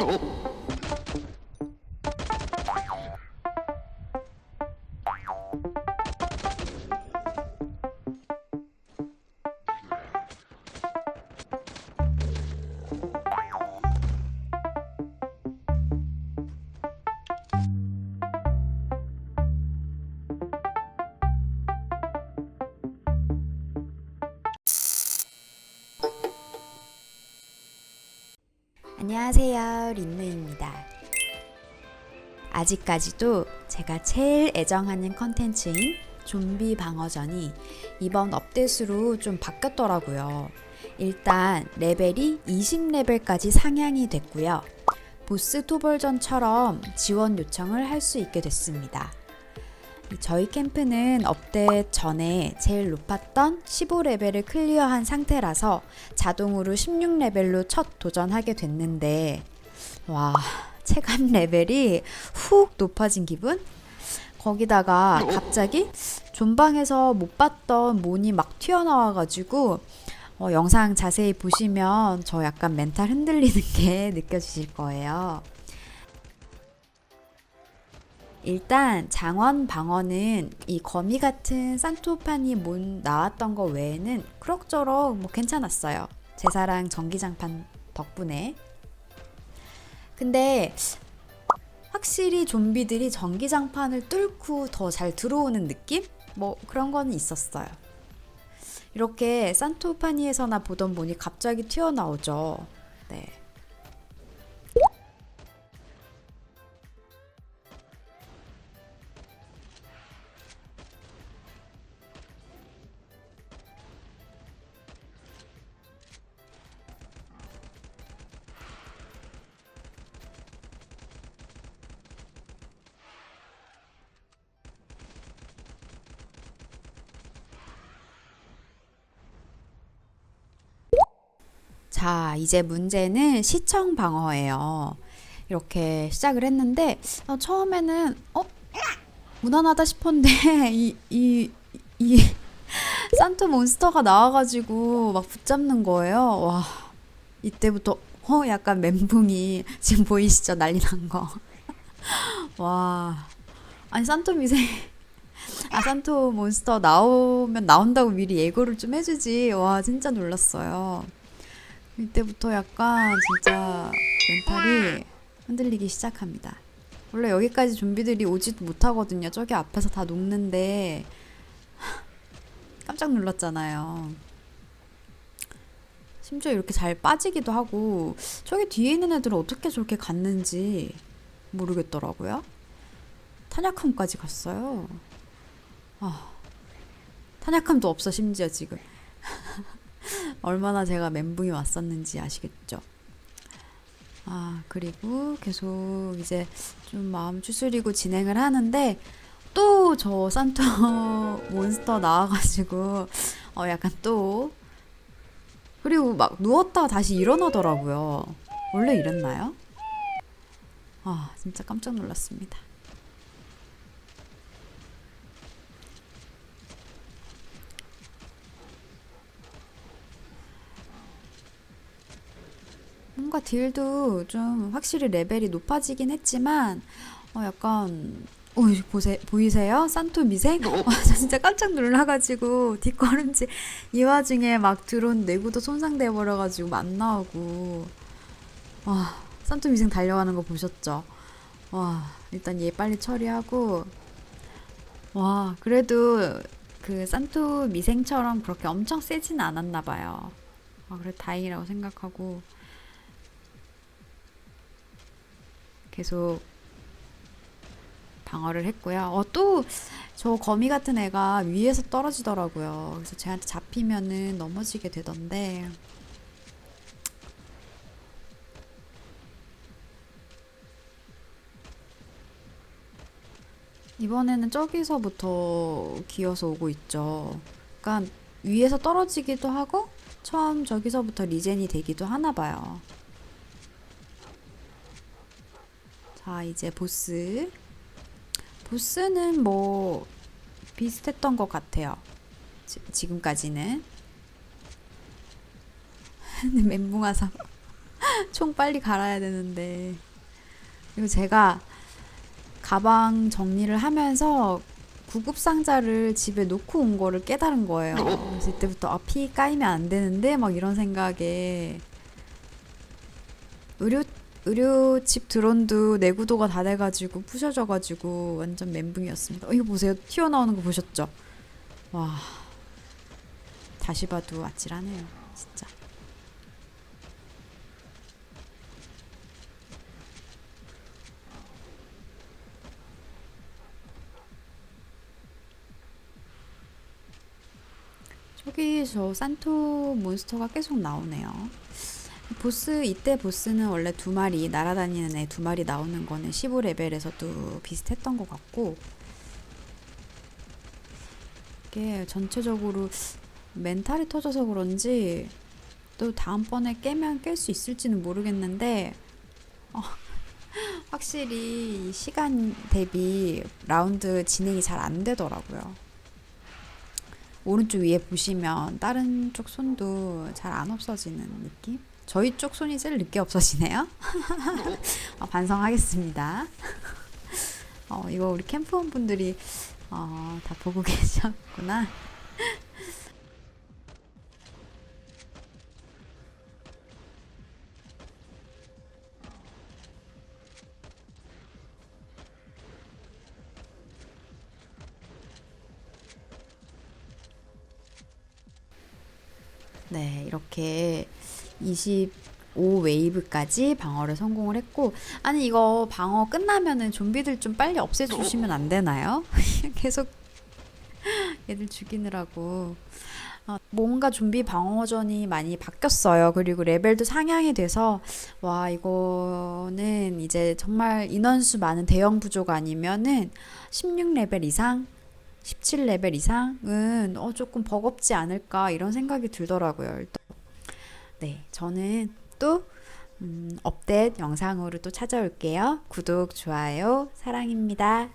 어? 안녕하세요. 린누입니다. 아직까지도 제가 제일 애정하는 컨텐츠인 좀비 방어전이 이번 업데이트로 좀 바뀌었더라고요. 일단 레벨이 20레벨까지 상향이 됐고요. 보스 토벌전처럼 지원 요청을 할 수 있게 됐습니다. 저희 캠프는 업데이트 전에 제일 높았던 15레벨을 클리어한 상태라서 자동으로 16레벨로 첫 도전하게 됐는데 와 체감 레벨이 훅 높아진 기분? 거기다가 갑자기 존방에서 못 봤던 몬이 막 튀어나와가지고 어, 영상 자세히 보시면 저 약간 멘탈 흔들리는 게 느껴지실 거예요. 일단 장원 방어는 이 거미 같은 산토판이 몬 나왔던 거 외에는 그럭저럭 뭐 괜찮았어요. 제사랑 전기장판 덕분에. 근데 확실히 좀비들이 전기장판을 뚫고 더 잘 들어오는 느낌? 뭐 그런 거는 있었어요. 이렇게 산토파니에서나 보던 몬이 갑자기 튀어나오죠. 네. 자, 이제 문제는 시청 방어예요. 이렇게 시작을 했는데 어, 처음에는 어 무난하다 싶었는데 이 이 이 산토 몬스터가 나와가지고 막 붙잡는 거예요. 와 이때부터 어 약간 멘붕이 지금 보이시죠 난리 난 거. 와 아니 산토 미세 아 산토 몬스터 나오면 나온다고 미리 예고를 좀 해주지. 와 진짜 놀랐어요. 이때부터 약간 진짜 멘탈이 흔들리기 시작합니다. 원래 여기까지 좀비들이 오지도 못하거든요. 저기 앞에서 다 녹는데 깜짝 놀랐잖아요. 심지어 이렇게 잘 빠지기도 하고 저기 뒤에 있는 애들은 어떻게 저렇게 갔는지 모르겠더라고요. 탄약함까지 갔어요. 아, 탄약함도 없어 심지어 지금. 얼마나 제가 멘붕이 왔었는지 아시겠죠? 아, 그리고 계속 이제 좀 마음 추스리고 진행을 하는데 또 저 산토 몬스터 나와가지고 어 약간 또 그리고 막 누웠다가 다시 일어나더라고요. 원래 이랬나요? 아, 진짜 깜짝 놀랐습니다. 뭔가 딜도 좀 확실히 레벨이 높아지긴 했지만 어 약간 어 보세 보이세요? 산토 미생? 어, 저 진짜 깜짝 놀라가지고 뒷걸음질 이 와중에 막 드론 내구도 손상돼 버려가지고 안 나오고 와 산토 미생 달려가는 거 보셨죠? 와 일단 얘 빨리 처리하고 와 그래도 그 산토 미생처럼 그렇게 엄청 세진 않았나 봐요. 아 그래 다행이라고 생각하고 계속 방어를 했고요. 어, 또 저 거미 같은 애가 위에서 떨어지더라고요. 그래서 쟤한테 잡히면은 넘어지게 되던데. 이번에는 저기서부터 기어서 오고 있죠. 그러니까 위에서 떨어지기도 하고 처음 저기서부터 리젠이 되기도 하나 봐요. 자, 이제 보스. 보스는 뭐 비슷했던 것 같아요. 지, 금까지는 멘붕 와서 총 빨리 갈아야 되는데. 그리고 제가 가방 정리를 하면서 구급 상자를 집에 놓고 온 거를 깨달은 거예요. 그래서 이때부터 아, 피 까이면 안 되는데 막 이런 생각에 의료 의료집 드론도 내구도가 다 돼가지고 부셔져가지고 완전 멘붕이었습니다. 어, 이거 보세요. 튀어나오는 거 보셨죠? 와 다시 봐도 아찔하네요. 진짜. 저기 저 산토 몬스터가 계속 나오네요. 보스 이때 보스는 원래 두 마리 날아다니는 애 두 마리 나오는 거는 15레벨에서도 비슷했던 것 같고 이게 전체적으로 멘탈이 터져서 그런지 또 다음번에 깨면 깰 수 있을지는 모르겠는데 어, 확실히 이 시간 대비 라운드 진행이 잘 안 되더라고요. 오른쪽 위에 보시면 다른 쪽 손도 잘 안 없어지는 느낌? 저희 쪽 손이 제일 늦게 없어지네요. 어, 반성하겠습니다. 어, 이거 우리 캠프원 분들이 어, 다 보고 계셨구나. 네, 이렇게 25 웨이브까지 방어를 성공을 했고, 아니, 이거 방어 끝나면은 좀비들 좀 빨리 없애주시면 안 되나요? 계속 얘들 죽이느라고. 어, 뭔가 좀비 방어전이 많이 바뀌었어요. 그리고 레벨도 상향이 돼서, 와, 이거는 이제 정말 인원수 많은 대형 부족 아니면은 16레벨 이상 17레벨 이상은 어, 조금 버겁지 않을까 이런 생각이 들더라고요. 일단. 네, 저는 또 음, 업데이트 영상으로 또 찾아올게요. 구독, 좋아요, 사랑입니다.